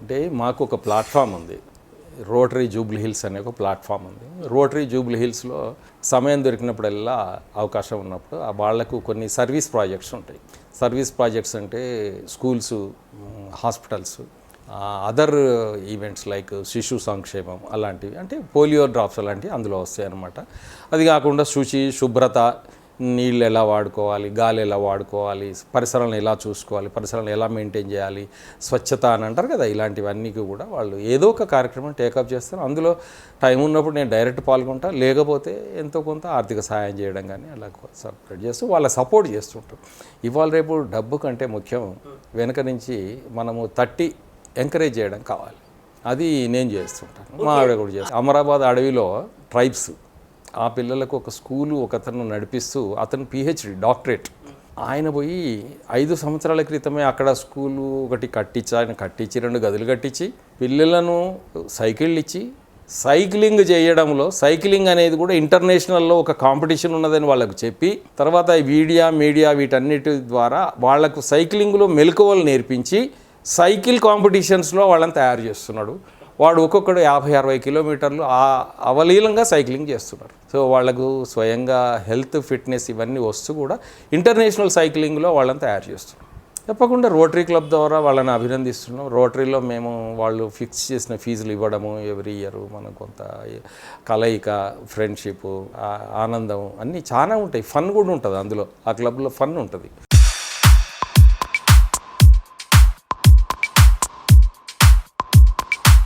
అంటే మాకు ఒక ప్లాట్ఫామ్ ఉంది. రోటరీ జూబ్లీ హిల్స్ అనే ఒక ప్లాట్ఫామ్ ఉంది. రోటరీ జూబ్లీ హిల్స్లో సమయం దొరికినప్పుడల్లా అవకాశం ఉన్నప్పుడు ఆ వాళ్ళకు కొన్ని సర్వీస్ ప్రాజెక్ట్స్ ఉంటాయి. సర్వీస్ ప్రాజెక్ట్స్ అంటే schools hospitals other events like శిశు సంక్షేమం అలాంటివి. అంటే పోలియో డ్రాప్స్ అలాంటివి అందులో వస్తాయి అన్నమాట అది కాకుండా శుచి శుభ్రత నీళ్ళు ఎలా వాడుకోవాలి గాలి ఎలా వాడుకోవాలి పరిసరాలను ఎలా చూసుకోవాలి పరిసరాలను ఎలా మెయింటైన్ చేయాలి స్వచ్ఛత అని అంటారు కదా ఇలాంటివన్నీ కూడా వాళ్ళు ఏదో ఒక కార్యక్రమం టేకప్ చేస్తారు. అందులో టైం ఉన్నప్పుడు నేను డైరెక్ట్ పాల్గొంటా లేకపోతే ఎంతో కొంత ఆర్థిక సహాయం చేయడం కానీ అలా సపరేట్ చేస్తూ వాళ్ళ సపోర్ట్ చేస్తుంటాం. ఇవాళ రేపు డబ్బు కంటే ముఖ్యం వెనక నుంచి మనము తట్టి ఎంకరేజ్ చేయడం కావాలి. అది నేను చేస్తుంటాను. మా ఆవిడ కూడా చేస్తాను అమరాబాద్ అడవిలో ట్రైబ్స్ ఆ పిల్లలకు ఒక స్కూలు ఒక అతను నడిపిస్తూ అతను పిహెచ్డి డాక్టరేట్. ఆయన పోయి ఐదు సంవత్సరాల క్రితమే అక్కడ స్కూలు ఒకటి కట్టించి ఆయన కట్టించి రెండు గదులు కట్టించి పిల్లలను సైకిళ్ళు ఇచ్చి సైక్లింగ్ చేయడంలో సైక్లింగ్ అనేది కూడా ఇంటర్నేషనల్లో ఒక కాంపిటీషన్ ఉన్నదని వాళ్ళకు చెప్పి తర్వాత వీడియా మీడియా వీటన్నిటి ద్వారా వాళ్ళకు సైక్లింగ్లో మెలకువలు నేర్పించి సైకిల్ కాంపిటీషన్స్లో వాళ్ళని తయారు చేస్తున్నాడు. వాడు ఒక్కొక్కడు యాభై అరవై కిలోమీటర్లు ఆ అవలీలంగా సైక్లింగ్ చేస్తున్నారు. సో వాళ్ళకు స్వయంగా హెల్త్ ఫిట్నెస్ ఇవన్నీ వస్తూ కూడా ఇంటర్నేషనల్ సైక్లింగ్లో వాళ్ళని తయారు చేస్తున్నారు. తప్పకుండా రోటరీ క్లబ్ ద్వారా వాళ్ళని అభినందిస్తున్నాం. రోటరీలో మేము వాళ్ళు ఫిక్స్ చేసిన ఫీజులు ఇవ్వడము ఎవ్రీ ఇయర్ మనం కొంత కలయిక ఫ్రెండ్షిప్ ఆనందం అన్నీ చాలా ఉంటాయి. ఫన్ కూడా ఉంటుంది అందులో. ఆ క్లబ్లో ఫన్ ఉంటుంది.